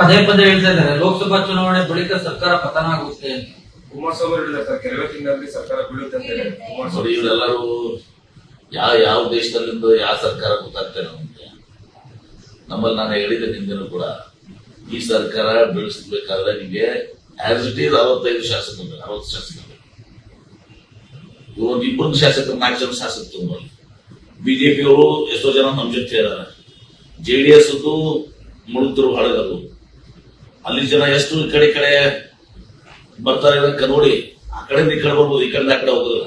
ಪದೇ ಪದೇ ಹೇಳ್ತಾ ಇದ್ದಾರೆ ಲೋಕಸಭಾ ಚುನಾವಣೆ ಬಳಿಕ ಸರ್ಕಾರ ಪತನ ಆಗುತ್ತೆ ಅಂತ. ಕುಮಾರಸ್ವಾಮಿ ಹೇಳಿದ್ದಾರೆ ಸರ್ ಕೆಲವೇ ತಿಂಗಳಲ್ಲಿ ಸರ್ಕಾರ ಬೀಳುತ್ತೆ ಅಂತ ಹೇಳಿ. ನೋಡಿ ಕುಮಾರಸ್ವಾಮಿ ಇವರೆಲ್ಲರೂ ಯಾವ ಯಾವ ದೇಶದಲ್ಲಿಂದ ಯಾವ ಸರ್ಕಾರ ಗೊತ್ತಾಗ್ತೇನೆ ನಮಗೆ. ನಮ್ಮಲ್ಲಿ ನಾನು ಹೇಳಿದ ನಿಂದನೂ ಕೂಡ ಈ ಸರ್ಕಾರ ಬೆಳೆಸಬೇಕಾದ್ರೆ ನಿಮಗೆ ಆಸ್ ಇಟ್ ಈಸ್ ಅರವತ್ತೈದು ಶಾಸಕರು ಬೇಕು, ಅರವತ್ತು ಶಾಸಕರು. ಬೇಕು. ಇಬ್ಬರು ಶಾಸಕರು ನಾಲ್ಕು ಜನ ಶಾಸಕರು ತುಂಬಲ್ಲಿ ಬಿಜೆಪಿಯವರು ಎಷ್ಟೋ ಜನ ನಮ್ಮ ಜೊತೆ ಇದ್ದಾರೆ. ಜೆ ಡಿ ಎಸ್ ಅಲ್ಲಿ ಜನ ಎಷ್ಟು ಕಡೆ ಕಡೆ ಬರ್ತಾರೆ ನೋಡಿ, ಆ ಕಡೆ ಈ ಕಡೆ ಬರ್ಬೋದು ಈ ಕಡೆ ಆ ಕಡೆ ಹೋಗೋದಿಲ್ಲ.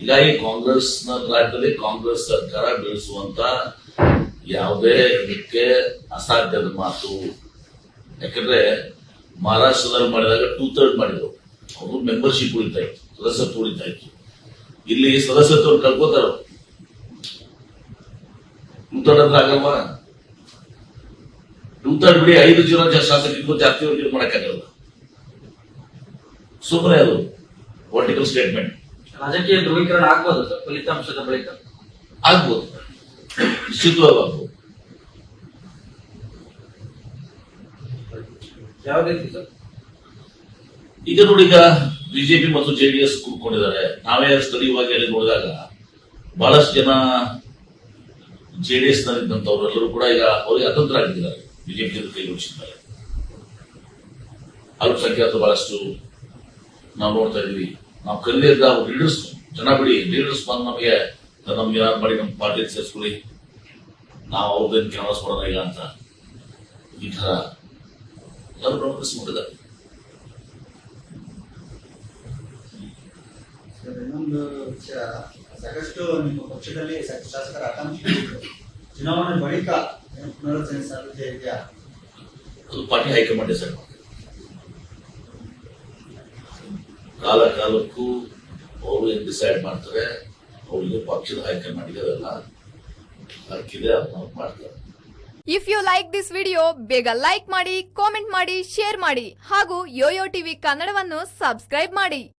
ಹೀಗಾಗಿ ಕಾಂಗ್ರೆಸ್ ರಾಜ್ಯದಲ್ಲಿ ಕಾಂಗ್ರೆಸ್ ಸರ್ಕಾರ ಬೀಳಿಸುವಂತ ಯಾವುದೇ ಇದಕ್ಕೆ ಅಸಾಧ್ಯದ ಮಾತು. ಯಾಕಂದ್ರೆ ಮಹಾರಾಷ್ಟ್ರದಲ್ಲಿ ಮಾಡಿದಾಗ ಟೂ ಥರ್ಡ್ ಮಾಡಿದ್ರು. ಅವರು ಮೆಂಬರ್ಶಿಪ್ ಉಳಿತಾ ಇತ್ತು ಸದಸ್ಯತ್ವ ಉಳಿತಾ ಇತ್ತು ಇಲ್ಲಿ ಸದಸ್ಯತ್ವ ಕಳ್ಕೋತಾರ ಅಂದ್ರೆ ಆಗಲ್ವಾ? ಥರ್ಡ್ ಬಿಡಿ ಐದು ಜನ ಶಾಸಕರಿಗೂ ಜಾಸ್ತಿ ಅವ್ರಿಗೆ ಮಾಡಕ್ಕಾಗಲ್ಲ. ಸುಮ್ಮನೆ ಅದು ಪೊಲಿಟಿಕಲ್ ಸ್ಟೇಟ್ಮೆಂಟ್ ರಾಜಕೀಯ ಧ್ರುವೀಕರಣ ಆಗ್ಬೋದು ಸರ್ ಫಲಿತಾಂಶದ ಬಳಿಕ. ಆಗ್ಬೋದು. ನಿಶ್ಚಿತವಾಗಿ ಆಗ್ಬೋದು ಯಾವ ರೀತಿ ಸರ್? ಈಗ ನೋಡಿ ಈಗ ಬಿಜೆಪಿ ಮತ್ತು ಜೆಡಿಎಸ್ ಕೂತ್ಕೊಂಡಿದ್ದಾರೆ. ನಾವೇ ಸ್ಥಳೀಯವಾಗಿ ಅಲ್ಲಿ ನೋಡಿದಾಗ ಬಹಳಷ್ಟು ಜನ ಜೆಡಿಎಸ್ ನಲ್ಲಿದ್ದಂಥವ್ರೆಲ್ಲರೂ ಕೂಡ ಈಗ ಅವರಿಗೆ ಅತಂತ್ರ ಆಗಿದ್ದಾರೆ. ಬಿಜೆಪಿ ಜೊತೆ ಕೈ ಜೋಡಿಸಿದ್ದಾರೆ ಅಲ್ಪಸಂಖ್ಯಾತರು ಬಹಳಷ್ಟು ನಾವು ನೋಡ್ತಾ ಇದೀವಿ ನಾವು ಕಲಿಯದ ಲೀಡರ್ಸ್ ಜನ ಬಿಡಿ ಲೀಡರ್ಸ್ ಬಂದು ನಮಗೆ ನಮ್ಗೆ ಏನಾದ್ರು ಮಾಡಿ ನಮ್ಮ ಪಾರ್ಟಿ ಸೇರಿಸ್ಕೊಳ್ಳಿ. ನಾವು ಅವ್ರದ್ದೇನು ಕ್ಯಾನ್ವಾಸ್ ಮಾಡೋಣ ಇಲ್ಲ ಅಂತ ಈ ತರ ಎಲ್ಲರೂ ಸರ್, ಇನ್ನೊಂದು ಸಾಕಷ್ಟು ನಿಮ್ಮ ಪಕ್ಷದಲ್ಲಿ ಶಾಸಕರ ಆಕಾಂಕ್ಷೆ ಚುನಾವಣೆ ಬಳಿಕ ಪುನರ್ರಚನೆ ಸಾಧ್ಯತೆ ಇದೆಯಾ ಅದು ಪಾರ್ಟಿ ಹೈಕಮಾಂಡ್ ಡಿಸೈಡ್ ಕಾಲ ಕಾಲಕ್ಕೂ ಅವರು ಏನ್ ಡಿಸೈಡ್ ಮಾಡ್ತಾರೆ ಅವರಿಗೆ ಪಕ್ಷದ ಹೈಕಮಾಂಡ್ಗೆ ಅದೆಲ್ಲ ಹಕ್ಕಿದೆ ಅದನ್ನ ಮಾಡ್ತಾರೆ. If you like this video ಬೇಗ ಲೈಕ್ ಮಾಡಿ ಕಾಮೆಂಟ್ ಮಾಡಿ ಶೇರ್ ಮಾಡಿ ಹಾಗೂ ಯೋಯೋ ಟಿವಿ ಕನ್ನಡವನ್ನು ಸಬ್ಸ್ಕ್ರೈಬ್ ಮಾಡಿ.